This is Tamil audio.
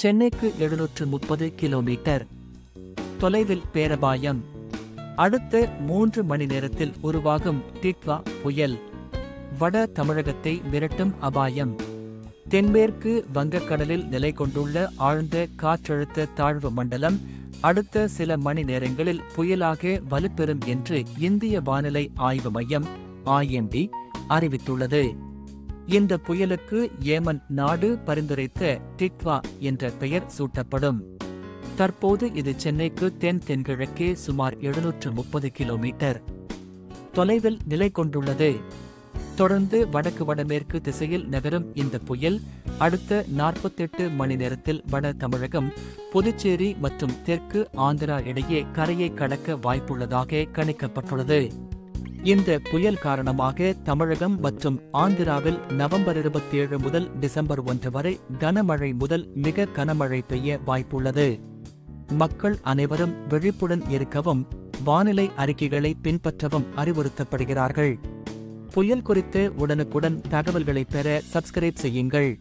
சென்னைக்கு எழுநூற்று முப்பது கிலோமீட்டர். தொலைவில் பேரபாயம். அடுத்த மூன்று மணி நேரத்தில் உருவாகும் டிட்வா புயல். வட தமிழகத்தை மிரட்டும் அபாயம். தென்மேற்கு வங்கக்கடலில் நிலை கொண்டுள்ள ஆழ்ந்த காற்றழுத்த தாழ்வு மண்டலம் அடுத்த சில மணி நேரங்களில் புயலாக வலுப்பெறும் என்று இந்திய வானிலை ஆய்வு மையம் ஐஎம்டி அறிவித்துள்ளது. இந்த புயலுக்கு ஏமன் நாடு பரிந்துரைத்த டிட்வா என்ற பெயர் சூட்டப்படும். தற்போது இது சென்னைக்கு தென் தென்கிழக்கே சுமார் எழுநூற்று முப்பது கிலோமீட்டர். தொலைவில் நிலை கொண்டுள்ளது. தொடர்ந்து வடக்கு வடமேற்கு திசையில் நகரும் இந்த புயல் அடுத்த நாற்பத்தெட்டு மணி நேரத்தில் வட தமிழகம் புதுச்சேரி மற்றும் தெற்கு ஆந்திரா இடையே கரையை கடக்க வாய்ப்புள்ளதாக கணிக்கப்பட்டுள்ளது. இந்த புயல் காரணமாக தமிழகம் மற்றும் ஆந்திராவில் நவம்பர் இருபத்தி ஏழு முதல் டிசம்பர் ஒன்று வரை கனமழை முதல் மிக கனமழை பெய்ய வாய்ப்புள்ளது. மக்கள் அனைவரும் விழிப்புடன் இருக்கவும் வானிலை அறிக்கைகளை பின்பற்றவும் அறிவுறுத்தப்படுகிறார்கள். புயல் குறித்து உடனுக்குடன் தகவல்களை பெற சப்ஸ்கிரைப் செய்யுங்கள்.